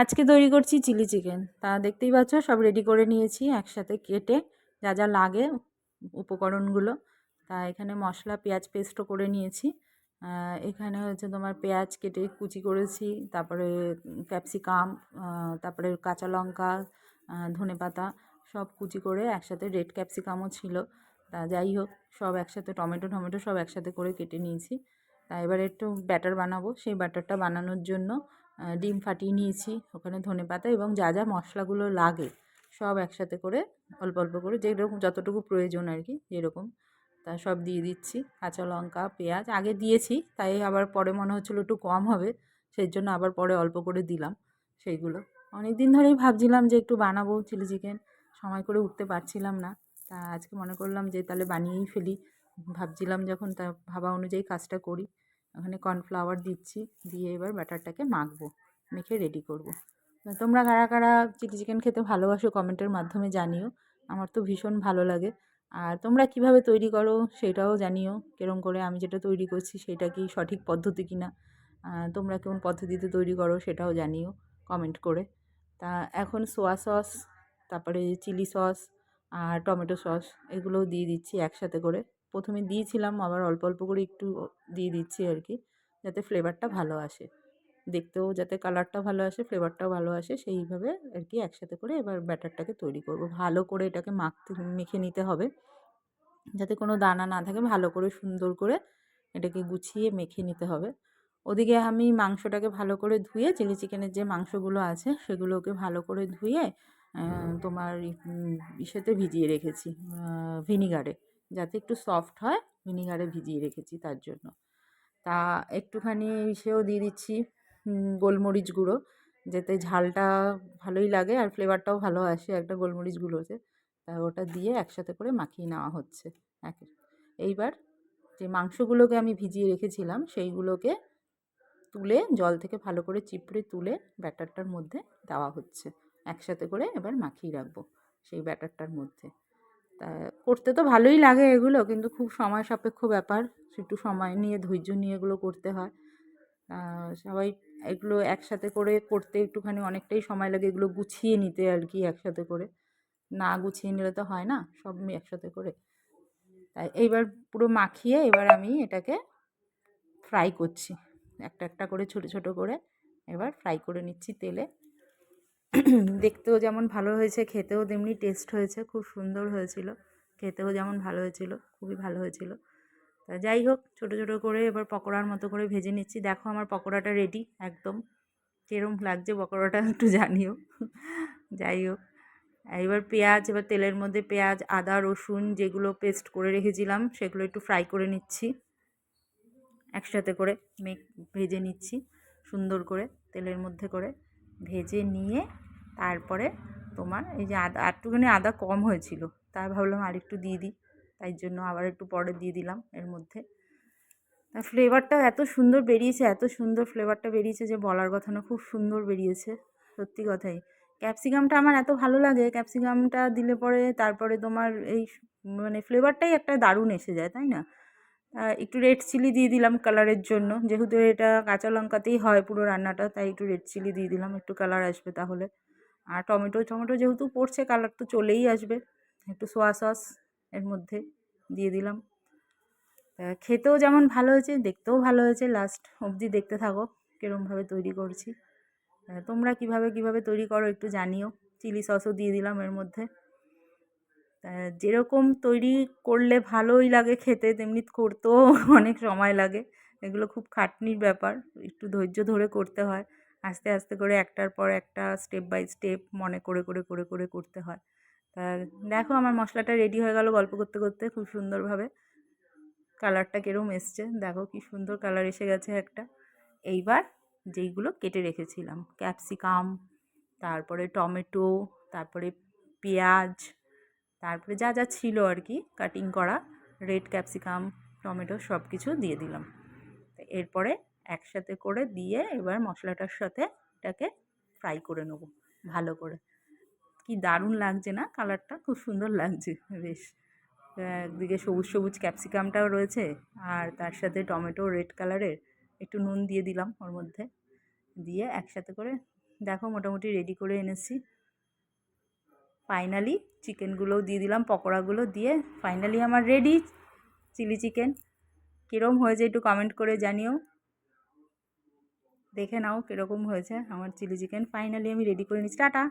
আজকে তৈরি করছি চিলি চিকেন। তা দেখতেই পাচ্ছ, সব রেডি করে নিয়েছি একসাথে কেটে, যা যা লাগে উপকরণগুলো। তা এখানে মশলা, পেঁয়াজ পেস্টও করে নিয়েছি। এখানে হচ্ছে তোমার পেঁয়াজ কেটে কুচি করেছি, তারপরে ক্যাপসিকাম তারপরে কাঁচা লঙ্কা ধনে পাতা, সব কুচি করে একসাথে রেড ক্যাপসিকামও ছিল। তা যাই হোক, সব একসাথে টমেটো টমেটো সব একসাথে করে কেটে নিয়েছি। তা এবার একটু ব্যাটার বানাবো, সেই ব্যাটারটা বানানোর জন্য ডিম ফাটিয়ে নিয়েছি ওখানে ধনে পাতা এবং যা যা মশলাগুলো লাগে সব একসাথে করে অল্প অল্প করে যেরকম যতটুকু প্রয়োজন আর কি যেরকম তা সব দিয়ে দিচ্ছি। কাঁচা লঙ্কা, পেঁয়াজ আগে দিয়েছি তাই আবার পরে মনে হচ্ছিল একটু কম হবে সেই জন্য আবার পরে অল্প করে দিলাম সেইগুলো। অনেক দিন ধরেই ভাবছিলাম যে একটু বানাবো চিলি চিকেন, সময় করে উঠতে পারছিলাম না। তা আজকে মনে করলাম যে তাহলে বানিয়েই ফেলি। ভাবছিলাম যখন তা ভাবা অনুযায়ী কাজটা করি। ওখানে কর্নফ্লাওয়ার দিচ্ছি, দিয়ে এবার ব্যাটারটাকে মাখবো, মেখে রেডি করব। তোমরা কারা কারা চিলি চিকেন খেতে ভালোবাসো কমেন্টের মাধ্যমে জানিও, আমার তো ভীষণ ভালো লাগে। আর তোমরা কীভাবে তৈরি করো সেটাও জানিও, কেরম করে আমি যেটা তৈরি করছি সেটা কি সঠিক পদ্ধতি কি না তোমরা কেমন পদ্ধতিতে তৈরি করো সেটাও জানিও কমেন্ট করে। তা এখন সোয়া সস তারপরে চিলি সস আর টমেটো সস এগুলোও দিয়ে দিচ্ছি একসাথে করে। প্রথমে দিয়েছিলাম, আবার অল্প অল্প করে একটু দিয়ে দিচ্ছি আর কি যাতে ফ্লেভারটা ভালো আসে। দেখতেও যাতে কালারটা ভালো আসে ফ্লেভারটাও ভালো আসে, সেইভাবে আর কি একসাথে করে এবার ব্যাটারটাকে তৈরি করব। ভালো করে এটাকে মাখতে, মেখে নিতে হবে। যাতে কোনো দানা না থাকে, ভালো করে সুন্দর করে এটাকে গুছিয়ে মেখে নিতে হবে। ওদিকে আমি মাংসটাকে ভালো করে ধুয়ে চিলি চিকেনের যে মাংসগুলো আছে, সেগুলোকে ভালো করে ধুয়ে তোমার ইসেতে ভিজিয়ে রেখেছি ভিনিগারে যাতে একটু সফট হয়, ভিনিগারে ভিজিয়ে রেখেছি তার জন্য। তা একটুখানি সেও দিয়ে দিচ্ছি গোলমরিচ গুঁড়ো, যাতে ঝালটা ভালোই লাগে আর ফ্লেভারটাও ভালো আসে একটা গোলমরিচ গুঁড়োতে। তা ওটা দিয়ে একসাথে করে মাখিয়ে নেওয়া হচ্ছে এইবার যে মাংসগুলোকে আমি ভিজিয়ে রেখেছিলাম, সেইগুলোকে তুলে, জল থেকে ভালো করে চিপড়ে তুলে ব্যাটারটার মধ্যে দেওয়া হচ্ছে। একসাথে করে এবার মাখিয়ে রাখব সেই ব্যাটারটার মধ্যে। তা করতে তো ভালোই লাগে এগুলো, কিন্তু খুব সময় সাপেক্ষ ব্যাপার। একটু সময় নিয়ে, ধৈর্য নিয়ে এগুলো করতে হয়। সবাই এগুলো একসাথে করে করতে একটুখানি অনেকটাই সময় লাগে এগুলো গুছিয়ে নিতে আর কি একসাথে করে। না গুছিয়ে নিলে তো হয় না, সব একসাথে করে। তাই এইবার পুরো মাখিয়ে এবার আমি এটাকে ফ্রাই করছি। একটা একটা করে ছোট ছোট করে এবার ফ্রাই করে নিচ্ছি তেলে। দেখতেও যেমন ভালো হয়েছে, খেতেও তেমনি টেস্ট হয়েছে, খুব সুন্দর হয়েছিল। খেতেও যেমন ভালো হয়েছিল, খুবই ভালো হয়েছিল। তা যাই হোক, ছোটো ছোটো করে এবার পকোড়ার মতো করে ভেজে নিচ্ছি। দেখো আমার পকোড়াটা রেডি একদম। কীরম লাগছে পকোড়াটা একটু জানিও। যাই হোক, এবার পেঁয়াজ, এবার তেলের মধ্যে পেঁয়াজ, আদা, রসুন যেগুলো পেস্ট করে রেখেছিলাম, সেগুলো একটু ফ্রাই করে নিচ্ছি। একসাথে করে মেক ভেজে নিচ্ছি, সুন্দর করে তেলের মধ্যে করে। ভেজে নিয়ে তারপরে তোমার এই যে আদা, একটুখানি আদা কম হয়েছিল তাই ভাবলাম আর একটু দিয়ে দিই। তাই জন্য আবার একটু পরে দিয়ে দিলাম এর মধ্যে। ফ্লেভারটা এত সুন্দর বেরিয়েছে, এত সুন্দর ফ্লেভারটা বেরিয়েছে যে বলার কথা না, খুব সুন্দর বেরিয়েছে, সত্যি কথাই। ক্যাপসিকামটা আমার এত ভালো লাগে ক্যাপসিকামটা দিলে পরে তারপরে তোমার এই মানে ফ্লেভারটাই একটা দারুণ এসে যায়, তাই না? একটু রেড চিলি দিয়ে দিলাম কালারের জন্য। যেহেতু এটা কাঁচা লঙ্কাতেই হয় পুরো রান্নাটা, তাই একটু রেড চিলি দিয়ে দিলাম। একটু কালার আসবে তাহলে। আর টমেটো টমেটো যেহেতু পড়ছে কালার তো চলেই আসবে। একটু সোয়া সস এর মধ্যে দিয়ে দিলাম। খেতেও যেমন ভালো হয়েছে, দেখতেও ভালো হয়েছে। লাস্ট অবধি দেখতে থাকো কীরমভাবে তৈরি করছি। তোমরা কীভাবে কীভাবে তৈরি করো একটু জানিও। চিলি সসও দিয়ে দিলাম এর মধ্যে। যেরকম তৈরি করলে ভালোই লাগে খেতে, তেমনি করতেও অনেক সময় লাগে। এগুলো খুব খাটনির ব্যাপার, একটু ধৈর্য ধরে করতে হয়। আস্তে আস্তে করে একটার পর একটা স্টেপ বাই স্টেপ মনে করে করে করে করে করতে হয়। তা দেখো আমার মশলাটা রেডি হয়ে গেল গল্প করতে করতে খুব সুন্দরভাবে। কালারটা কীরকম এসছে, দেখো কি সুন্দর কালার এসে গেছে একটা। এইবার যেইগুলো কেটে রেখেছিলাম ক্যাপসিকাম তারপরে টমেটো, তারপরে পেঁয়াজ তারপরে যা যা ছিল আর কি কাটিং করা রেড ক্যাপসিকাম টমেটো সব কিছু দিয়ে দিলাম। এরপরে একসাথে করে দিয়ে এবার মশলাটার সাথে এটাকে ফ্রাই করে নেব, ভালো করে। কি দারুণ লাগছে না কালারটা খুব সুন্দর লাগছে, বেশ। একদিকে সবুজ সবুজ ক্যাপসিকামটাও রয়েছে, আর তার সাথে টমেটো রেড কালারের একটু নুন দিয়ে দিলাম ওর মধ্যে। দিয়ে একসাথে করে, দেখো মোটামুটি রেডি করে এনেছি। ফাইনালি চিকেনগুলোও দিয়ে দিলাম, পকোড়াগুলো দিয়ে। ফাইনালি আমার রেডি চিলি চিকেন কীরকম হয়েছে একটু কমেন্ট করে জানিও। দেখে নাও কীরকম হয়েছে আমার চিলি চিকেন ফাইনালি আমি রেডি করে নিচ্ছি। টাটা